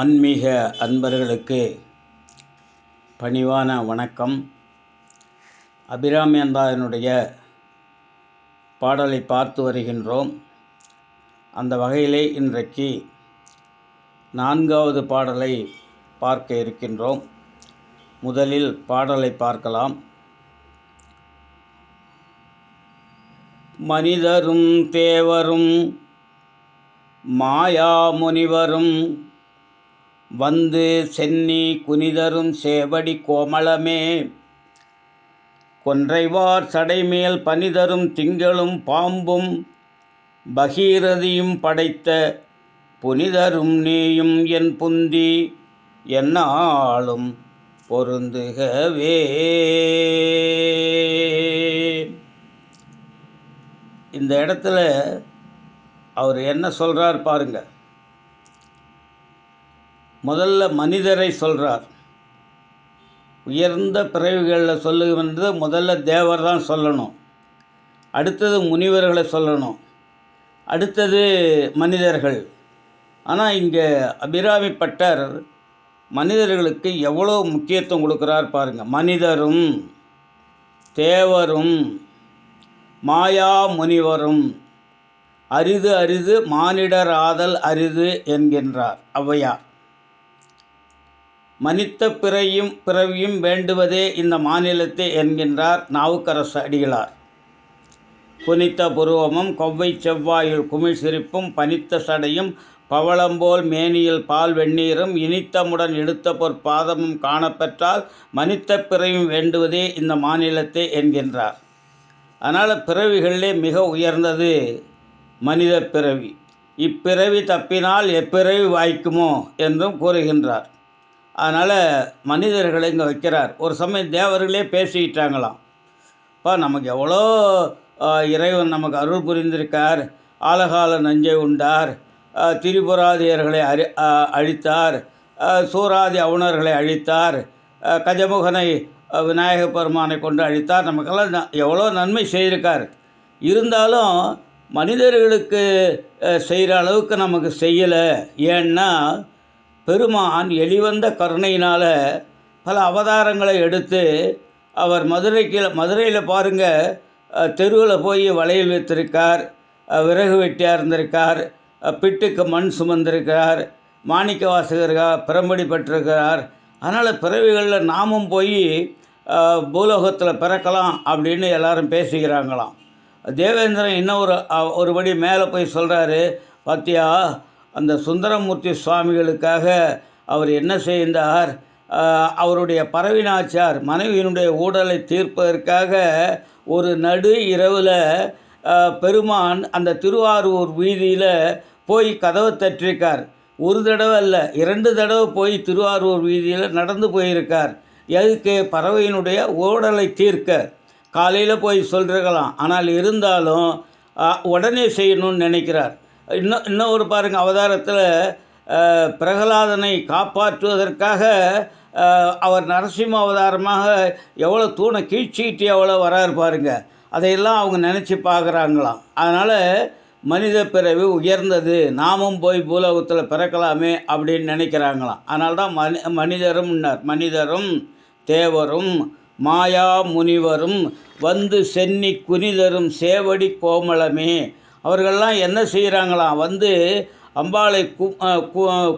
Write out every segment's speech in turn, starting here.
ஆன்மீக அன்பர்களுக்கு பணிவான வணக்கம். அபிராமி அந்தாயனுடைய பாடலை பார்த்து வருகின்றோம். அந்த வகையிலே இன்றைக்கு நான்காவது பாடலை பார்க்க இருக்கின்றோம். முதலில் பாடலை பார்க்கலாம். மனிதரும் தேவரும் மாயா முனிவரும் வந்து சென்னி குனிதரும் சேவடி கோமளமே. கொன்றைவார் சடைமேல் பனிதரும் திங்களும் பாம்பும் பகீரதியும் படைத்த புனிதரும் நீயும் என் புந்தி என்னாலும் பொருந்துகவே. இந்த இடத்துல அவர் என்ன சொல்கிறார் பாருங்கள் முதல்ல மனிதரை சொல்கிறார் உயர்ந்த பிறவிகளில் சொல்லுவது முதல்ல தேவர் தான் சொல்லணும். அடுத்தது முனிவர்களை சொல்லணும். அடுத்தது மனிதர்கள். ஆனால் இங்கே அபிராமி பட்டர் மனிதர்களுக்கு எவ்வளோ முக்கியத்துவம் கொடுக்குறார் பாருங்கள் மனிதரும் தேவரும் மாயா முனிவரும் அரிது அரிது மானிடர் ஆதல் அரிது என்கின்றார். ஔவையார். மனித்த பிறையும் பிறவியும் வேண்டுவதே இந்த மாநிலத்தை என்கின்றார் நாவுக்கரசு அடிகளார். புனித்த புருவமும் கொவ்வை செவ்வாயில் குமிழ் சிரிப்பும் பனித்த சடையும் பவளம்போல் மேனியில் பால் வெந்நீரும் இனித்தமுடன் எடுத்த பொற்பாதமும் காணப்பெற்றால் மனித்த பிறவியும் வேண்டுவதே இந்த மாநிலத்தை என்கின்றார். அதனால் பிறவிகளிலே மிக உயர்ந்தது மனித பிறவி. இப்பிறவி தப்பினால் எப்பிறவி வாய்க்குமோ என்றும் கூறுகின்றார். அதனால் மனிதர்களை இங்கே வைக்கிறார். ஒரு சமயம் தேவர்களே பேசிக்கிட்டாங்களாம் அப்பா நமக்கு எவ்வளோ இறைவன் நமக்கு அருள் புரிந்திருக்கார். ஆலகால நஞ்சை உண்டார். திரிபுராதியர்களை அரி அழித்தார். சூராதி அவுணர்களை அழித்தார். கஜமுகனை விநாயக பெருமானை கொண்டு அழித்தார். நமக்கெல்லாம் எவ்வளோ நன்மை செய்திருக்கார். இருந்தாலும் மனிதர்களுக்கு செய்கிற அளவுக்கு நமக்கு செய்யலை. ஏன்னா பெருமான் எளிவந்த கருணையினால் பல அவதாரங்களை எடுத்து அவர் மதுரைக்கு மதுரையில் பாருங்கள் தெருவில் போய் வளையல் வைத்திருக்கார் விறகு வெட்டியாக இருந்திருக்கார் பிட்டுக்கு மண் சுமந்திருக்கிறார் மாணிக்க வாசகர்கள் பிரம்படி பெற்றிருக்கிறார். அதனால் பிறவிகளில் நாமும் போய் பூலோகத்தில் பிறக்கலாம் அப்படின்னு எல்லாரும் பேசிக்கிறாங்களாம் தேவேந்திரன் இன்னும் ஒரு ஒருபடி மேலே போய் சொல்கிறாரு பார்த்தியா அந்த சுந்தரமூர்த்தி சுவாமிகளுக்காக அவர் என்ன செய்தார் அவருடைய பறவினாச்சார் மனைவியினுடைய ஊடலை தீர்ப்பதற்காக ஒரு நடு இரவில் பெருமான் அந்த திருவாரூர் வீதியில் போய் கதவை தட்டிருக்கார். ஒரு தடவை இல்லை இரண்டு தடவை போய் திருவாரூர் வீதியில் நடந்து போயிருக்கார். எதுக்கு? பறவையினுடைய ஓடலை தீர்க்க. காலையில் போய் சொல்லிருக்கலாம் ஆனால் இருந்தாலும் உடனே செய்யணும்னு நினைக்கிறார். இன்னும் இன்னும் ஒரு பாருங்கள் அவதாரத்தில் பிரகலாதனை காப்பாற்றுவதற்காக அவர் நரசிம்ம அவதாரமாக எவ்வளோ தூணை கீழ்ச்சிக்கிட்டு எவ்வளோ வராரு பாருங்கள் அதையெல்லாம் அவங்க நினச்சி பார்க்குறாங்களாம் அதனால் மனித பிறவி உயர்ந்தது நாமும் போய் பூலோகத்தில் பிறக்கலாமே அப்படின்னு நினைக்கிறாங்களாம். அதனால தான் மனி மனிதரும் மனிதரும் தேவரும் மாயா முனிவரும் வந்து சென்னி குனிதரும் சேவடி கோமளமே அவர்கள்லாம் என்ன செய்கிறாங்களாம்? வந்து அம்பாளை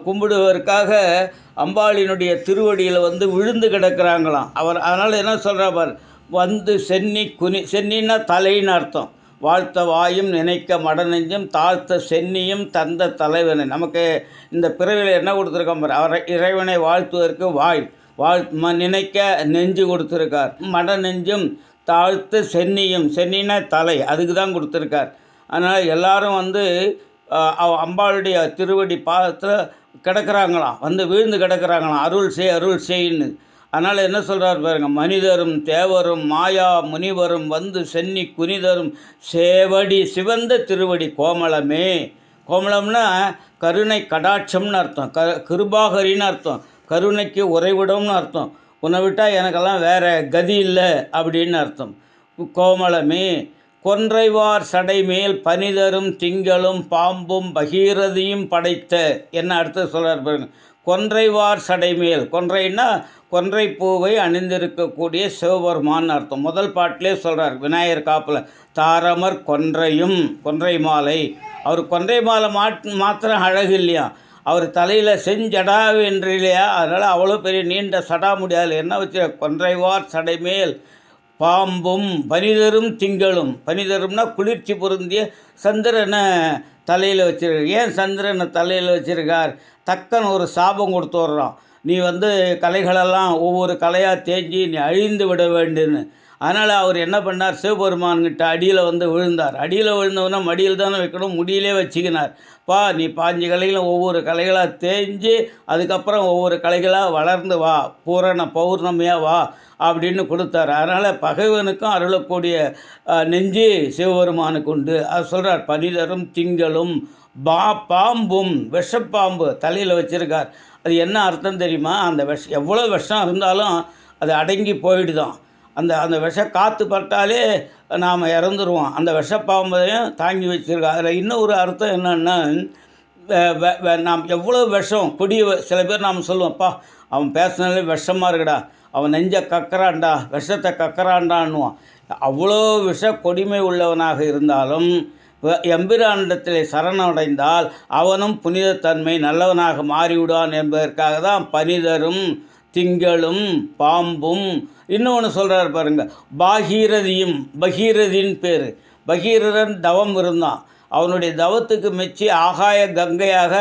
கும்பிடுவதற்காக அம்பாளினுடைய திருவடியில் வந்து விழுந்து கிடக்கிறாங்களாம். அவர் அதனால் என்ன சொல்கிறவர் வந்து சென்னி குனி சென்னின்னா தலைன்னு அர்த்தம். வாழ்த்த வாயும் நினைக்க மடநெஞ்சும் தாழ்த்த சென்னியும் தந்த தலைவனை. நமக்கு இந்த பிறவியில் என்ன கொடுத்துருக்கோம் அவரை இறைவனை வாழ்த்துவதற்கு வாய் வாழ் ம நினைக்க நெஞ்சு கொடுத்துருக்கார். மட நெஞ்சும் தாழ்த்த சென்னியும் சென்னின்னா தலை அதுக்கு தான் கொடுத்துருக்கார். அதனால் எல்லாரும் வந்து அம்பாளுடைய திருவடி பாதத்தில் கிடக்கிறாங்களாம். வந்து விழுந்து கிடக்கிறாங்களாம். அருள் செய் அருள் செய்ன்னு. அதனால் என்ன சொல்கிறார் பாருங்க மனிதரும் தேவரும் மாயா முனிவரும் வந்து சென்னி குனிதரும் சேவடி சிவந்த திருவடி கோமளமே. கோமளம்னா கருணை கடாட்சம்னு அர்த்தம். க கிருபாகரின்னு அர்த்தம். கருணைக்கு உறைவிடம்னு அர்த்தம். உன்னை விட்டால் எனக்கெல்லாம் வேறு கதி இல்லை அப்படின்னு அர்த்தம். கோமளமே. கொன்றைவார் சடைமேல் பனிதரும் திங்களும் பாம்பும் பகீரதியும் படைத்த என்ன அடுத்து சொல்கிறார் பாருங்க. கொன்றைவார் சடைமேல் கொன்றைன்னா கொன்றை பூவை அணிந்திருக்கக்கூடிய சிவபெருமான் அர்த்தம். முதல் பாட்டிலே சொல்கிறார் விநாயகர் காப்பில் தாரமர் கொன்றையும் கொன்றை மாலை. அவர் கொன்றை மாலை மாட் மாத்திரம் அழகு இல்லையா? அவர் தலையில் செஞ்சடா என்று இல்லையா? அதனால் அவ்வளோ பெரிய நீண்ட சடா முடியாது என்ன வச்சு கொன்றைவார் சடைமேல் பாம்பும் பனிதரும் திங்களும். பனிதரும்னா குளிர்ச்சி பொருந்திய சந்திரனை தலையில் வச்சிருக்கார் ஏன் சந்திரனை தலையில் வச்சிருக்கார்? தக்கன் ஒரு சாபம் கொடுத்து வர்றான். நீ வந்து கலைகளெல்லாம் ஒவ்வொரு கலையாக தேஞ்சி நீ அழிந்து விட வேண்டுன்னு. அதனால் அவர் என்ன பண்ணார்? சிவபெருமான்கிட்ட அடியில் வந்து விழுந்தார். அடியில் விழுந்தவொன்னே மடியில் தானே வைக்கணும்? முடியிலே வச்சுக்கினார். பா நீ பாஞ்சு கலைகளும் ஒவ்வொரு கலைகளாக தேஞ்சு அதுக்கப்புறம் ஒவ்வொரு கலைகளாக வளர்ந்து வா. பூரண பௌர்ணமியாக வா. அப்படின்னு கொடுத்தார். அதனால் பகைவனுக்கும் அருளக்கூடிய அஹ், நெஞ்சு சிவபெருமானுக்கு உண்டு அது சொல்கிறார் பனிதரும் திங்களும் பா பாம்பும் விஷப்பாம்பு தலையில் வச்சுருக்கார். அது என்ன அர்த்தம் தெரியுமா? அந்த விஷ எவ்வளோ விஷம் இருந்தாலும் அது அடங்கி போயிடுதான். அந்த அந்த விஷ காற்று பட்டாலே நாம் இறந்துருவோம். அந்த விஷப்பாம்பையும் தாங்கி வச்சுருக்கோம் அதில் இன்னும் ஒரு அர்த்தம் என்னென்னா நாம் எவ்வளோ விஷம் கொடிய சில பேர் நாம் சொல்லுவோம்ப்பா அவன் பேசினாலே விஷமாக இருக்குடா. அவன் நெஞ்ச கக்கறான்டா விஷத்தை கக்கறான்டான்னுவான். அவ்வளோ விஷ கொடிமை உள்ளவனாக இருந்தாலும் எம்பிரானிடத்தில் எம்பிரானிடத்திலே சரணடைந்தால் அவனும் புனிதத்தன்மை நல்லவனாக மாறிவிடுவான் என்பதற்காக தான் பனிதரும் திங்களும் பாம்பும். இன்னொன்று சொல்கிறார் பாருங்க பாகீரதியும் பகீரதின் பேர். பகீரதன் தவம் இருந்தான். அவனுடைய தவத்துக்கு மெச்சி ஆகாய கங்கையாக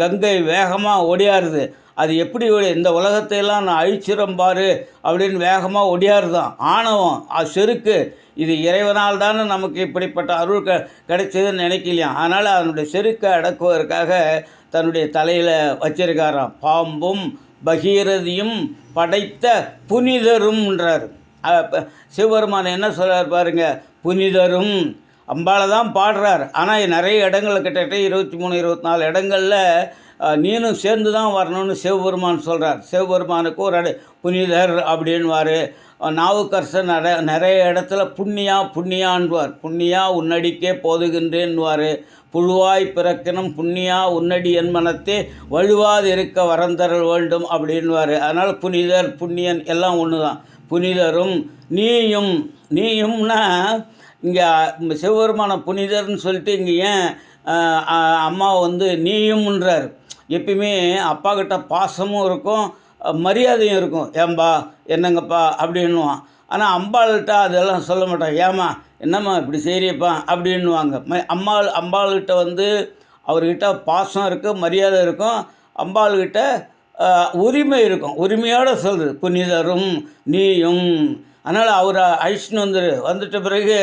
கங்கை வேகமாக ஒடியாருது அது எப்படி இந்த உலகத்தையெல்லாம் நான் அழிச்சிடும் பாரு அப்படின்னு வேகமாக ஒடியாருதான். ஆணவம் அது செருக்கு. இது இறைவனால் தானே நமக்கு இப்படிப்பட்ட அருள் க கிடைச்சதுன்னு நினைக்கலையாம் அதனால் அதனுடைய செருக்கை அடக்குவதற்காக தன்னுடைய தலையில் வச்சிருக்காராம். பாம்பும் பகீரதியும் படைத்த புனிதரும்ன்றார். சிவபெருமான் என்ன சொல்கிறார் பாருங்க புனிதரும் அம்பால தான் பாடுறார். ஆனால் நிறைய இடங்கள் கிட்டத்தட்ட இருபத்தி மூணு இருபத்தி நாலு இடங்களில் நீனும் சேர்ந்து தான் வரணும்னு சிவபெருமான் சொல்கிறார் சிவபெருமானுக்கு ஒரு அடை புனிதர் அப்படின்வார் நாவுக்கரசர் நிறைய நிறைய இடத்துல புண்ணியா புண்ணியான்வார் புண்ணியா உன்னடிக்கே போதுகின்றேன்வார் புழுவாய் பிறக்கணும் புண்ணியா உன்னடி என் மனத்தே வழுவாது இருக்க வரந்தரல் வேண்டும் அப்படின்வார் அதனால் புனிதர் புண்ணியன் எல்லாம் ஒன்று தான் புனிதரும் நீயும் நீயும்னா இங்கே சிவபெருமான புனிதர்னு சொல்லிட்டு இங்கே ஏன் அம்மா வந்து நீயும்ன்றார். எப்பயுமே அப்பா கிட்ட பாசமும் இருக்கும் மரியாதையும் இருக்கும் ஏம்பா என்னங்கப்பா அப்படின்னுவான் ஆனால் அம்பாள்கிட்ட அதெல்லாம் சொல்ல மாட்டான் ஏம்மா என்னம்மா இப்படி செய்யறியப்பா அப்படின்னுவாங்க ம- அம்மாள் அம்பாள்கிட்ட வந்து அவர்கிட்ட பாசம் இருக்குது மரியாதை இருக்கும் அம்பாள்கிட்ட உரிமை இருக்கும் உரிமையோடு சொல்கிறது புனிதரும் நீயும் அதனால் அவரை அழிச்சுன்னு வந்துரு வந்துட்ட பிறகு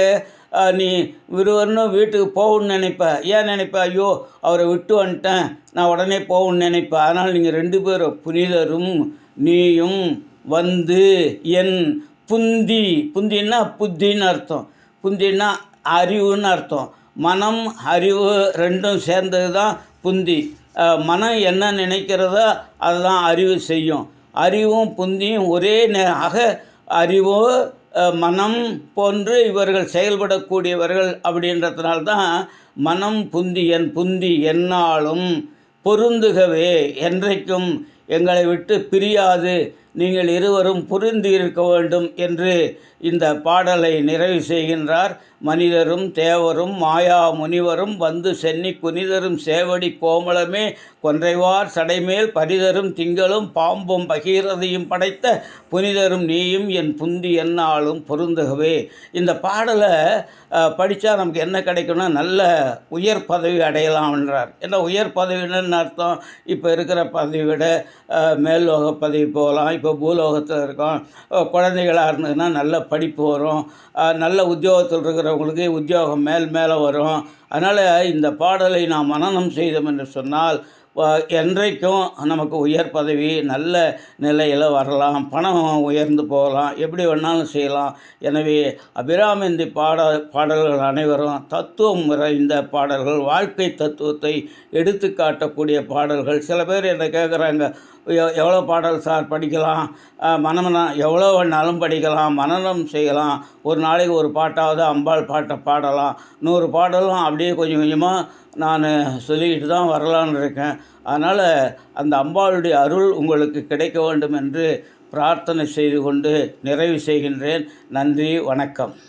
நீ இருவரும் வீட்டுக்கு போகணும்னு நினைப்ப. ஏன் நினைப்ப? ஐயோ அவரை விட்டு வந்துட்டேன். நான் உடனே போகணும்னு நினைப்பேன் அதனால் நீங்கள் ரெண்டு பேரும் புனிதரும் நீயும் வந்து என் புந்தி. புந்தின்னா புத்தின்னு அர்த்தம். புந்தின்னா அறிவுன்னு அர்த்தம். மனம் அறிவு ரெண்டும் சேர்ந்தது தான் புந்தி. மனம் என்ன நினைக்கிறதோ அதுதான் அறிவு செய்யும். அறிவும் புந்தியும் ஒரே நே- ஆக அறிவோ மனம் போன்று இவர்கள் செயல்படக்கூடியவர்கள் அப்படின்றதுனால தான் மனம் புந்தி என் புந்தி எந்நாளும் பொருந்துகவே என்றைக்கும் எங்களை விட்டு பிரியாது. நீங்கள் இருவரும் புரிந்து இருக்க வேண்டும் என்று இந்த பாடலை நிறைவு செய்கின்றார். மனிதரும் தேவரும் மாயா முனிவரும் வந்து சென்னி குனிதரும் சேவடி கோமளமே கொன்றைவார் சடைமேல் பரிதரும் திங்களும் பாம்பும் பகீரதையும் படைத்த புனிதரும் நீயும் என் புந்தி என்னாலும் பொருந்துகவே. இந்த பாடலை படித்தா நமக்கு என்ன கிடைக்கும்னா நல்ல உயர் பதவி அடையலாம்ன்றார் என்ன உயர் பதவின்னு அர்த்தம்? இப்போ இருக்கிற பதவி விட மேல்லோக பதவி போகலாம் இப்போ பூலோகத்தில் இருக்கோம். குழந்தைகளாக இருந்ததுன்னா நல்ல படிப்பு வரும். நல்ல உத்தியோகத்தில் இருக்கிறவங்களுக்கு உத்தியோகம் மேல் மேலே வரும். அதனால் இந்த பாடலை நாம் மனநம் செய்தோம் என்று சொன்னால் என்றைக்கும் நமக்கு உயர் பதவி நல்ல நிலையில் வரலாம். பணம் உயர்ந்து போகலாம். எப்படி வேணாலும் செய்யலாம். எனவே அபிராமந்தி பாட பாடல்கள் அனைவரும் தத்துவம் நிறைந்த பாடல்கள் வாழ்க்கை தத்துவத்தை எடுத்து காட்டக்கூடிய பாடல்கள். சில பேர் என்னை கேட்குறாங்க எவ் எவ்வளோ பாடல் சார் படிக்கலாம்? அஹ், எவ்வளோ வேணாலும் படிக்கலாம் மனனம் செய்யலாம். ஒரு நாளைக்கு ஒரு பாட்டாவது அம்பாள் பாட்டை பாடலாம். நூறு பாடலும் அப்படியே கொஞ்சம் கொஞ்சமாக நான் சொல்லிக்கிட்டு தான் வரலான்னு இருக்கேன். அதனால் அந்த அம்பாளுடைய அருள் உங்களுக்கு கிடைக்க வேண்டும் என்று பிரார்த்தனை செய்து கொண்டு நிறைவு செய்கின்றேன். நன்றி வணக்கம்.